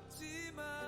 봤지만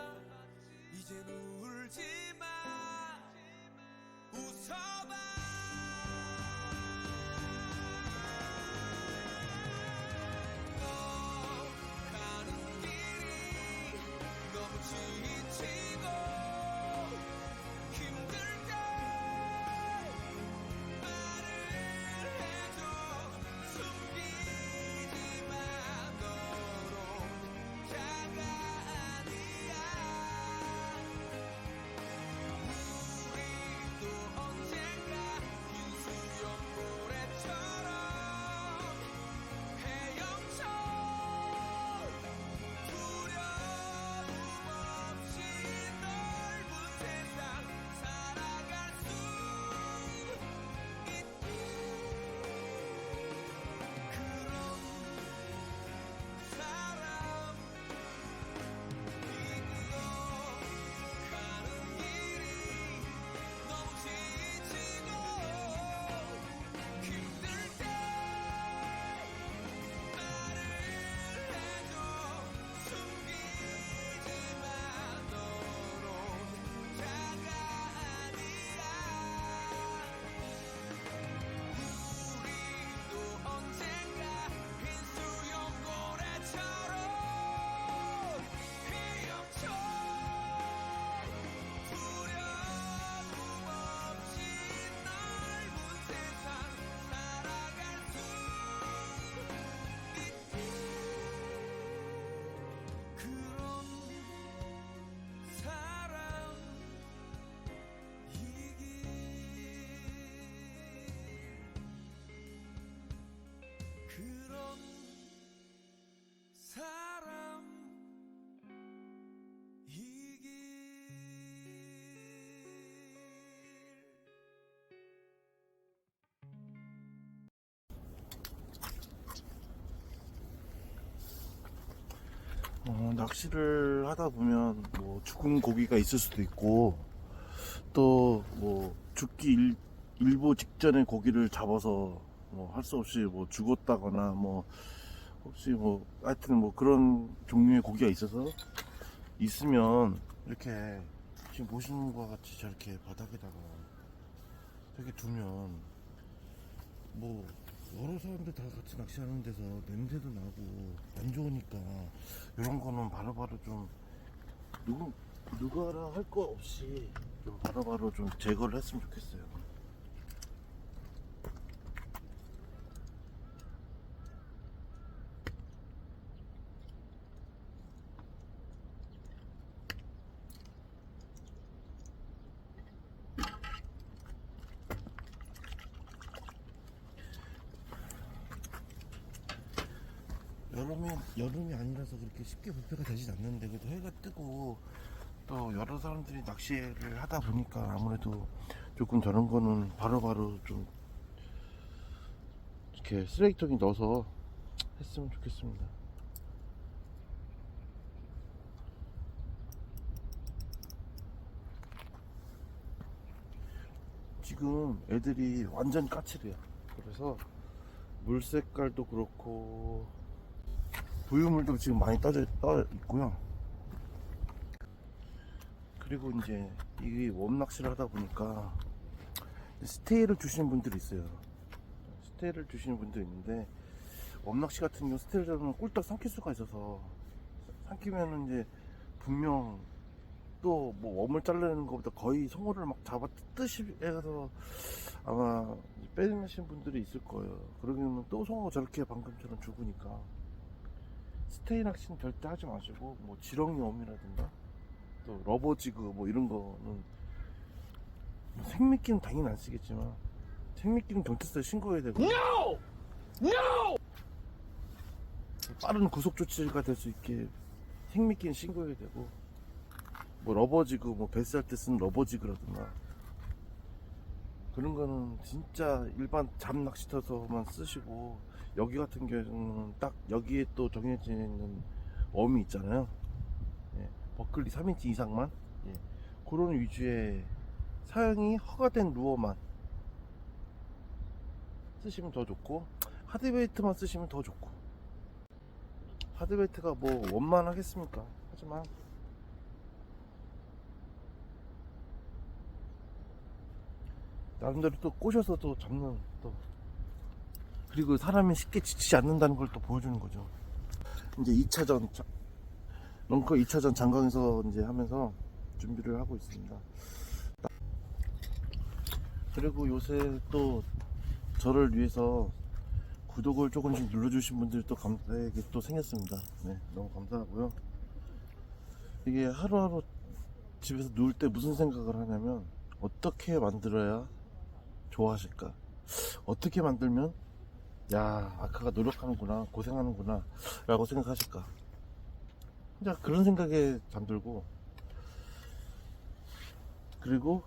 어, 낚시를 하다 보면 뭐 죽은 고기가 있을 수도 있고 또 뭐 죽기 일, 일보 직전에 고기를 잡아서 뭐 할 수 없이 뭐 죽었다거나 뭐 혹시 뭐 하여튼 뭐 그런 종류의 고기가 있어서 있으면 이렇게 지금 보시는 것과 같이 저렇게 바닥에다가 저렇게 두면 뭐 여러 사람들 다 같이 낚시하는 데서 냄새도 나고 안 좋으니까 이런 거는 바로바로 좀 누구 누가라 할 거 없이 좀 바로바로 좀 제거를 했으면 좋겠어요. 여름이 여름이 아니라서 그렇게 쉽게 부패가 되진 않는데 그래도 해가 뜨고 또 여러 사람들이 낚시를 하다 보니까 아무래도 조금 저런 거는 바로바로 좀 이렇게 쓰레기통에 넣어서 했으면 좋겠습니다. 지금 애들이 완전 까칠해요. 그래서 물 색깔도 그렇고 부유물도 지금 많이 떠져 떠 있고요. 그리고 이제 이 웜낚시를 하다 보니까 스테이를 주시는 분들이 있어요. 스테이를 주시는 분들이 있는데 웜낚시 같은 경우 스테이를 잡으면 꿀떡 삼킬 수가 있어서 삼키면은 이제 분명 또 뭐 웜을 자르는 것보다 거의 송어를 막 잡아 뜯듯이 해서 아마 빼내신 분들이 있을 거예요. 그러면 또 송어 저렇게 방금처럼 죽으니까 스테이 낚시는 절대 하지 마시고 뭐 지렁이 웜이라든가 또 러버 지그 뭐 이런 거는 뭐 생미끼는 당연히 안 쓰겠지만 생미끼는 경찰서에 신고해야 되고 No! No! 빠른 구속 조치가 될 수 있게 생미끼는 신고해야 되고 뭐 러버지그 뭐 배스할 때 쓰는 러버지그라든가 그런 거는 진짜 일반 잡 낚시터서만 쓰시고 여기 같은 경우는 딱 여기에 또 정해져 있는 어미 있잖아요. 예, 버클리 3인치 이상만. 예, 그런 위주의 사용이 허가된 루어만 쓰시면 더 좋고 하드베이트만 쓰시면 더 좋고. 하드베이트가 뭐 원만 하겠습니까? 하지만 나름대로 또 꼬셔서 또 잡는 또 그리고 사람이 쉽게 지치지 않는다는 걸 또 보여주는 거죠. 이제 2차전 런커 2차전 장강에서 이제 하면서 준비를 하고 있습니다. 그리고 요새 또 저를 위해서 구독을 조금씩 눌러주신 분들이 또 감사하게 또 생겼습니다. 네, 너무 감사하고요. 이게 하루하루 집에서 누울 때 무슨 생각을 하냐면 어떻게 만들어야 좋아하실까? 어떻게 만들면 야 아카가 노력하는구나 고생하는구나 라고 생각하실까? 진짜 그런 생각에 잠들고 그리고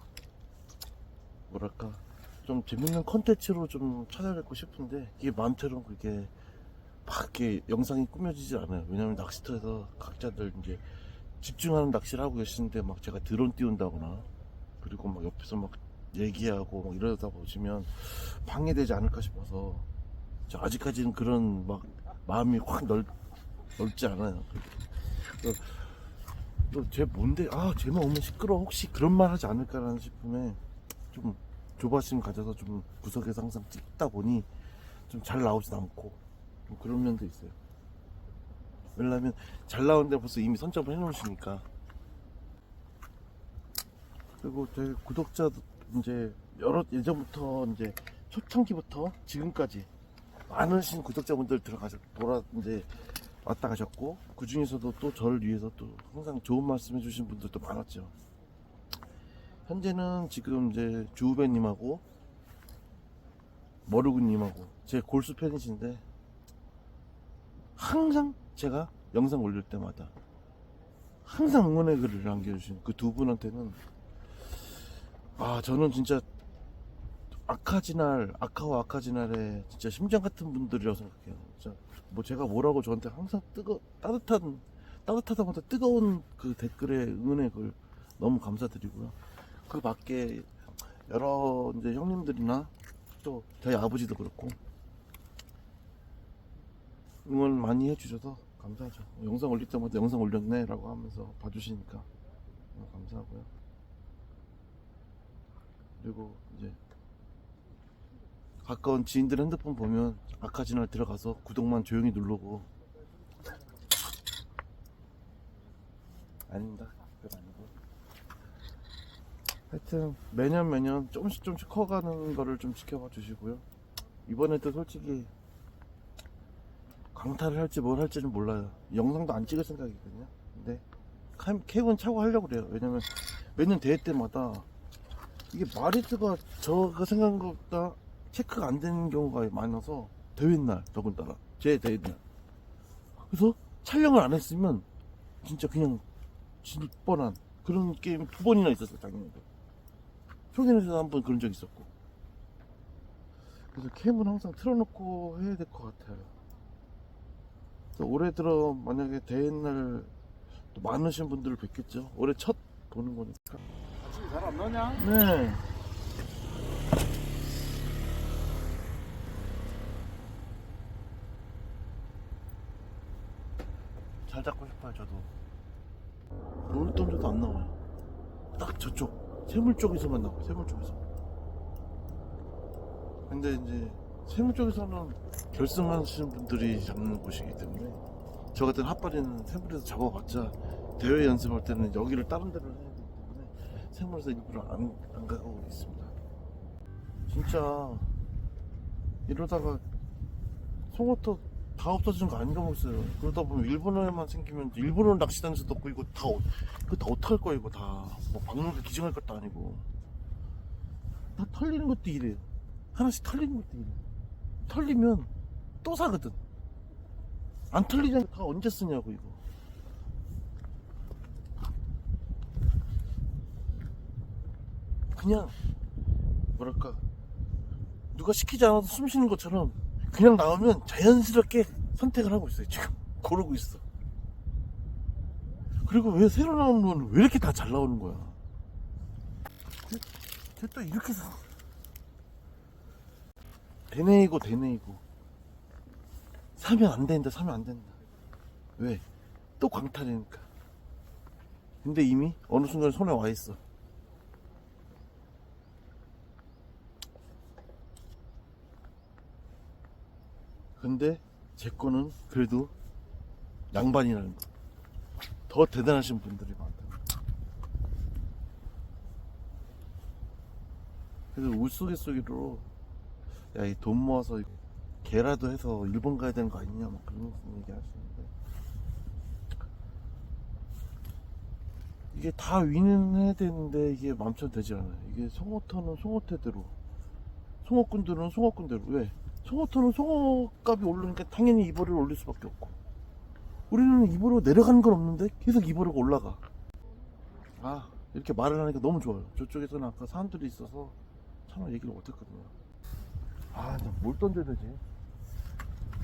뭐랄까 좀 재밌는 컨텐츠로 좀 찾아뵙고 싶은데 이게 마음처럼 그게 막 이렇게 영상이 꾸며지지 않아요 왜냐면 낚시터에서 각자들 이제 집중하는 낚시를 하고 계시는데 막 제가 드론 띄운다거나 그리고 막 옆에서 막 얘기하고 막 이러다 보시면 방해되지 않을까 싶어서 저 아직까지는 그런 막 마음이 확 넓, 넓지 않아요. 또제 뭔데 아 쟤만 오면 시끄러 워. 혹시 그런 말 하지 않을까라는 싶음에 좀 조바심 가져서 좀 구석에서 항상 찍다 보니 좀 잘 나오진 않고 좀 그런 면도 있어요. 왜냐면 잘 나오는데 벌써 이미 선점을 해놓으시니까. 그리고 제 구독자 이제 여러 예전부터 이제 초창기부터 지금까지 많으신 구독자분들 들어가서 돌아 이제 왔다 가셨고 그 중에서도 또 저를 위해서 또 항상 좋은 말씀 해주신 분들도 많았죠. 현재는 지금 이제 주우배님하고 머르구님하고 제 골수 팬이신데 항상 제가 영상 올릴 때마다 항상 응원의 글을 남겨주신 그 두 분한테는 아 저는 진짜 아카지날 아카와 아카지날의 진짜 심장 같은 분들이라고 생각해요. 진짜 뭐 제가 뭐라고 저한테 항상 뜨거 따뜻한 따뜻하다보다 뜨거운 그 댓글에 응원의 글 너무 감사드리고요. 그 밖에 여러 이제 형님들이나 또 저희 아버지도 그렇고 응원 많이 해주셔서 감사하죠. 영상 올릴 때마다 영상 올렸네라고 하면서 봐주시니까 감사하고요. 그리고 이제 가까운 지인들 핸드폰 보면 아카지날 들어가서 구독만 조용히 누르고 아닙니다. 그건 아니고 하여튼 매년 매년 조금씩 조금씩 커가는 거를 좀 지켜봐 주시고요. 이번에도 솔직히 강타를 할지 뭘 할지는 몰라요. 영상도 안 찍을 생각이거든요. 근데 캠- 캡은 차고 하려고 그래요. 왜냐면 매년 대회 때마다 이게 마리스가 저가 생각한 것보다 체크가 안 되는 경우가 많아서 대회 날 더군다나 제 대회 날. 그래서 촬영을 안 했으면 진짜 그냥 질 뻔한 그런 게임 두 번이나 있었어요 작년에도. 초기에서 한 번 그런 적 있었고. 그래서 캠은 항상 틀어놓고 해야 될 것 같아요. 올해 들어 만약에 대회 날또 많으신 분들을 뵙겠죠. 올해 첫 보는 거니까 잘 안 나냐? 네. 잘 잡고 싶어요, 저도. 롤 던져도 안 나와요. 딱 저쪽, 세물 쪽에서만 나와요, 세물 쪽에서. 근데 이제, 세물 쪽에서는 결승하시는 분들이 잡는 곳이기 때문에, 저 같은 핫바리는 세물에서 잡아봤자, 대회 연습할 때는 여기를 다른 데로 때문에, 생물에서 일부러 안, 안 가고 있습니다. 진짜 이러다가 송어터 다 없어지는 거 아닌가 모르겠어요. 그러다 보면 일본어에만 생기면 일본어 낚시단에서도 없고 이거 다 어- 이거 다 어떡할 거야 이거 다. 뭐 박물관 기증할 것도 아니고 다 털리는 것도 이래요. 하나씩 털리는 것도 이래. 털리면 또 사거든. 안 털리면 다 언제 쓰냐고 이거. 그냥 뭐랄까 누가 시키지 않아도 숨 쉬는 것처럼 그냥 나오면 자연스럽게 선택을 하고 있어요 지금. 고르고 있어. 그리고 왜 새로 나오는 건 왜 이렇게 다 잘 나오는 거야? 쟤또 이렇게 사 대내이고 대내이고. 사면 안 된다 사면 안 된다. 왜? 또 광탈이니까. 근데 이미 어느 순간 손에 와 있어 근데 제 거는 그래도 양반이라는 거. 더 대단하신 분들이 많다. 그래서 울속에속으로 야, 이 돈 모아서 개라도 해서 일본 가야 되는 거 아니냐, 막 그런 얘기 하시는데. 이게 다 위는 해야 되는데 이게 맘처럼 되지 않아요. 이게 송어터는 송어태대로, 송어꾼들은 송어꾼대로. 왜? 송어터는 송어값이 오르니까 당연히 이보를 올릴 수밖에 없고. 우리는 이보로 내려가는 건 없는데 계속 이보로가 올라가. 아, 이렇게 말을 하니까 너무 좋아요. 저쪽에서는 아까 사람들이 있어서 참아 얘기를 못했거든요. 아, 나뭘 던져야 되지?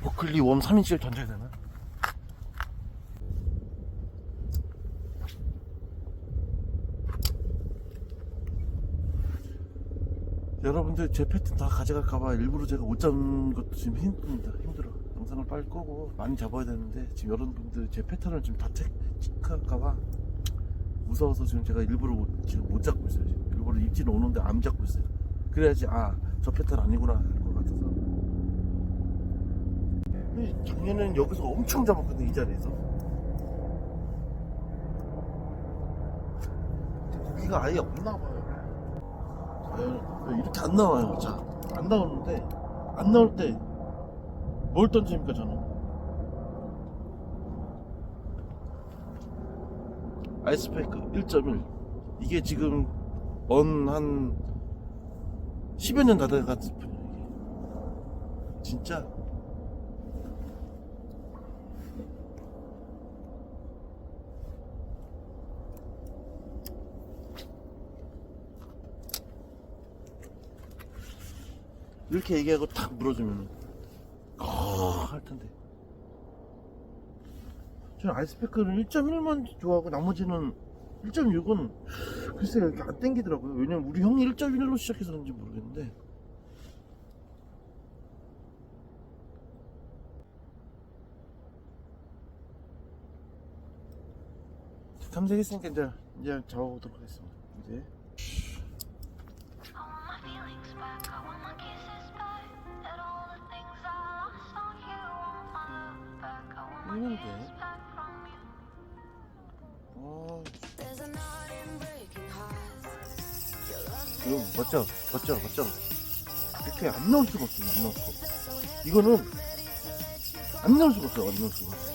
버클리 웜 3인치를 던져야 되나? 여러분들 제 패턴 다 가져갈까봐 일부러 제가 못 잡는 것도 지금 힘듭니다. 힘들어. 영상을 빨리 끄고 많이 잡아야 되는데 지금 여러분들 제 패턴을 지금 다 체- 체크할까봐 무서워서 지금 제가 일부러 못, 지금 못 잡고 있어요. 지금. 일부러 입질은 오는데 안 잡고 있어요. 그래야지 아 저 패턴 아니구나 할 것 같아서. 근데 작년에는 여기서 엄청 잡았거든요 이 자리에서. 고기가 아예 없나 봐요. 과연 이렇게 안 나와요. 자, 안 나오는데 안 나올 때 뭘 던집니까 저는? 아이스팩크 1.1 이게 지금 언한 10여 년다 스푼이에요 이게 진짜 이렇게 얘기하고 탁 물어주면 할 텐데. 저는 아이스팩크는 1.1만 좋아하고 나머지는 1.6은 글쎄요 이렇게 안 땡기더라고요. 왜냐면 우리 형이 1.1로 시작해서 그런지 모르겠는데. 탐색했으니까 이제 이제 잡아보도록 하겠습니다. 이제 Your love 이거 멋져 멋져 멋져. 이렇게 안 나올 수가 없어 안 나올 수가 없어. 이거는 안 나올 수가 없어 안 나올 수가 Gotta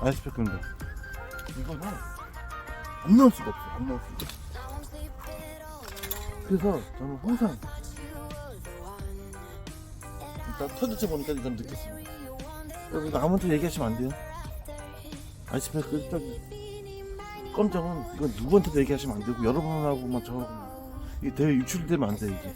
아이스팩크입니다 이거는 안 나올 수가 없어 안 나올 수가 없어. 그래서 저는 항상. 일단 터질지 보니까 이건 느꼈습니다 여러분 이거 아무한테 얘기하시면 안 돼요 아이스팩크 저기 껌정은 이건 누구한테도 얘기하시면 안 되고 여러분하고만 저하고만 이게 대회 유출되면 안 돼 이게.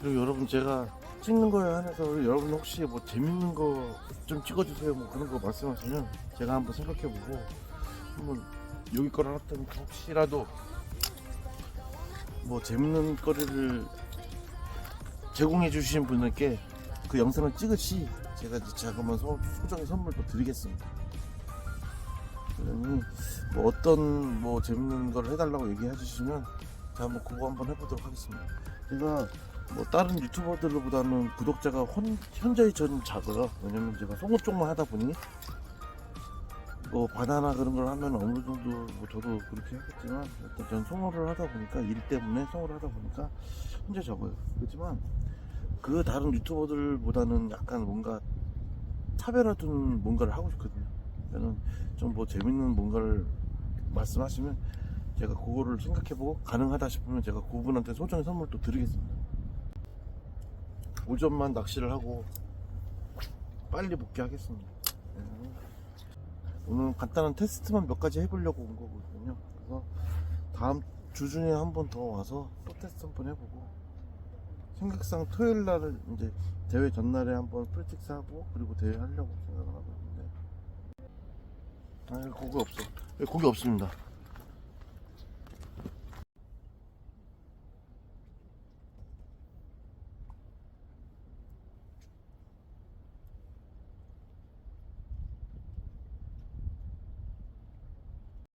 그리고 여러분 제가 찍는 거에 한해서 여러분 혹시 뭐 재밌는 거 좀 찍어주세요. 뭐 그런 거 말씀하시면 제가 한번 생각해보고 한번 여기 놨더니 혹시라도 뭐 재밌는 거리를 제공해 주신 분들께 그 영상을 찍으시 제가 이제 소, 소정의 선물도 드리겠습니다. 그러니 뭐 어떤 뭐 재밌는 걸 해달라고 얘기해 주시면 제가 한번 그거 한번 해보도록 하겠습니다. 제가 뭐 다른 유튜버들보다는 구독자가 혼, 현저히 전 작아요. 왜냐면 제가 송어 쪽만 하다 보니 뭐 바나나 그런 걸 하면 어느 정도 뭐 저도 그렇게 하겠지만 일단 전 송어를 하다 보니까 일 때문에 송어를 하다 보니까 현재 적어요. 그렇지만 그 다른 유튜버들보다는 약간 뭔가 차별화둔 뭔가를 하고 싶거든요. 저는 좀 뭐 재밌는 뭔가를 말씀하시면 제가 그거를 생각해보고 가능하다 싶으면 제가 그분한테 소정의 선물도 드리겠습니다. 오전만 낚시를 하고 빨리 복귀하겠습니다. 네. 오늘 간단한 테스트만 몇 가지 해보려고 온 거거든요. 그래서 다음 주 중에 한 번 더 와서 또 테스트 한 번 해보고 생각상 토요일 날은 이제 대회 전날에 한번 프리틱스 하고 그리고 대회 하려고 생각을 하고 있는데 아 고기 없어 고기 없습니다